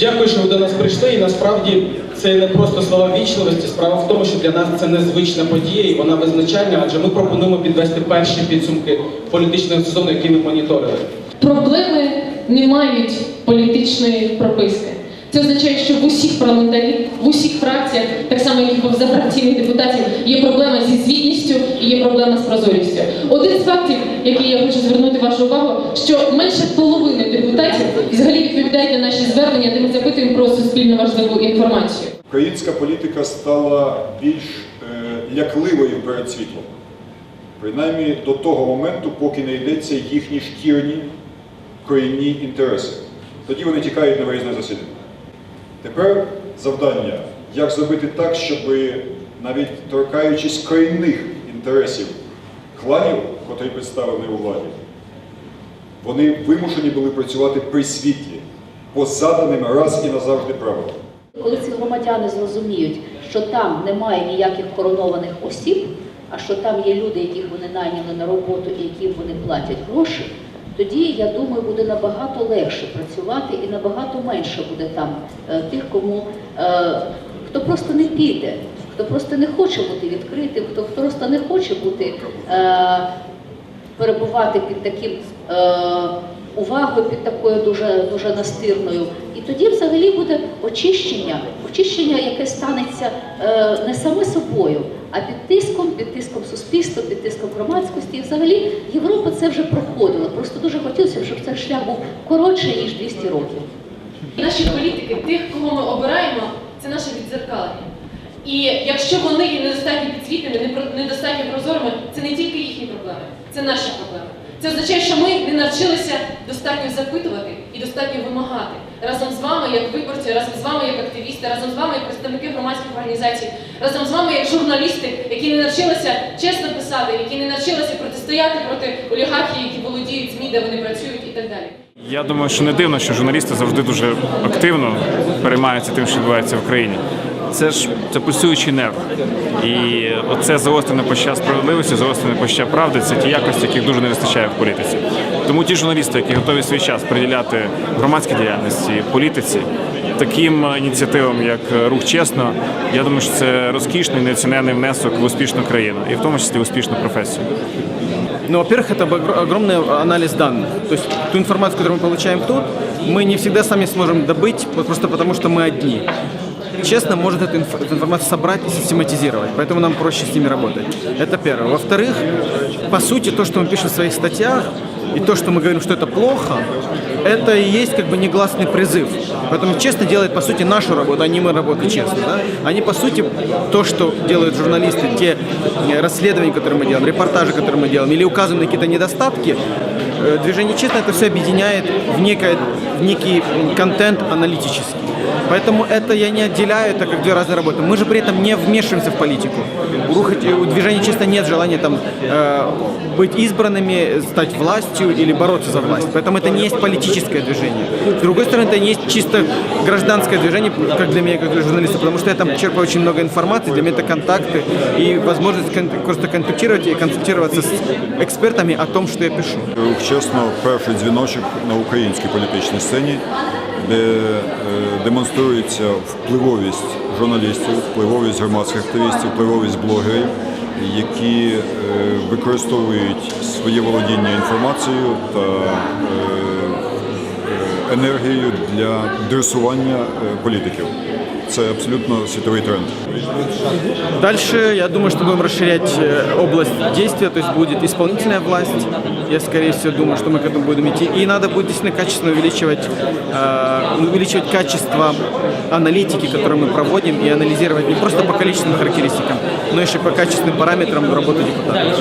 Дякую, що ви до нас прийшли. І насправді це не просто слова вічливості. Справа в тому, що для нас це незвична подія, і вона визначальна, адже ми пропонуємо підвести перші підсумки політичного сезону, які ми моніторили. Проблеми не мають політичної прописки. Це означає, що в усіх парламентарів, в усіх фракціях, так само як і позафракційних депутатів, є проблема зі звітністю і є проблема з прозорістю. Один з фактів, який я хочу звернути вашу увагу, що менше половини депутатів взагалі відповідають на наші звернення, де ми запитуємо про суспільно важливу інформацію. Українська політика стала більш е, лякливою перед світлом. Принаймні до того моменту, поки не йдеться їхні шкірні корінні інтереси. Тоді вони тікають на виїзне засідання. Тепер завдання, як зробити так, щоб навіть торкаючись корінних інтересів кланів, котрі представлені у владі, вони вимушені були працювати при світлі, по заданим раз і назавжди правилам. Коли ці громадяни зрозуміють, що там немає ніяких коронованих осіб, а що там є люди, яких вони найняли на роботу і яким вони платять гроші, тоді я думаю, буде набагато легше працювати і набагато менше буде там е, тих, кому е, хто просто не піде, хто просто не хоче бути відкритим, хто просто не хоче бути е, перебувати під таким увагою, під такою дуже, дуже настирною. І тоді взагалі буде очищення, очищення, яке станеться не саме собою, а під тиском, під тиском суспільства, під тиском громадськості. І взагалі Європа це вже проходила. Просто дуже хотілося, щоб цей шлях був коротший, ніж 200 років. Наші політики, тих, кого ми обираємо. І якщо вони є недостатньо підзвітними, не про- недостатньо прозорими, це не тільки їхні проблеми, це наші проблеми. Це означає, що ми не навчилися достатньо запитувати і достатньо вимагати разом з вами, як виборці, разом з вами, як активісти, разом з вами, як представники громадських організацій, разом з вами, як журналісти, які не навчилися чесно писати, які не навчилися протистояти проти олігархів, які володіють ЗМІ, де вони працюють і так далі. Я думаю, що не дивно, що журналісти завжди дуже активно переймаються тим, що відбувається в країні Це ж це пульсуючий нерв. І оце заострене почуття справедливості, заострене почуття правди це ті якості, яких дуже не вистачає в політиці. Тому ті журналісти, які готові свій час приділяти громадській діяльності, політиці, таким ініціативам, як рух чесно, я думаю, що це розкішний неоцінений внесок в успішну країну і в тому числі в успішну професію. Ну, во-первых, это огр- огромный анализ данных. То есть ту информацию, которую мы получаем тут, мы не всегда сами сможем добыть, вот просто потому что мы одни. Честно, может эту, инф- эту информацию собрать и систематизировать, поэтому нам проще с ними работать. Это первое. Во-вторых, по сути, то, что мы пишем в своих статьях, и то, что мы говорим, что это плохо, это и есть как бы негласный призыв. Поэтому честно делает, по сути, нашу работу, а не мы работаем честно. Да? Они, по сути, то, что делают журналисты, те э, расследования, которые мы делаем, репортажи, которые мы делаем, или указываем на какие-то недостатки, э, движение честно это все объединяет в, некое, в некий контент аналитический. Поэтому это я не отделяю, это как две разные работы. Мы же при этом не вмешиваемся в политику. У, руха- у движения честно нет желания там э, быть избранными, стать властью или бороться за власть. Поэтому это не есть политическое движение. С другой стороны, это не есть чисто гражданское движение, как для меня, как для журналиста, потому что я там черпаю очень много информации, для меня это контакты и возможность кон- просто контактировать и консультироваться с экспертами о том, что я пишу. Рух чесно перший дзвіночок на українській політичній сцені, Де е, демонструється впливовість журналістів, впливовість громадських активістів, впливовість блогерів, які е, використовують своє володіння інформацією та е, енергією для дресування е, політиків. Це абсолютно світовий тренд. Дальше, я думаю, что будем расширять э, область действия, то есть будет исполнительная власть. Я, скорее всего, думаю, что мы к этому будем идти. И надо будет действительно качественно увеличивать, э, увеличивать качество аналитики, которую мы проводим, и анализировать не просто по количественным характеристикам, но еще по качественным параметрам работы депутатов.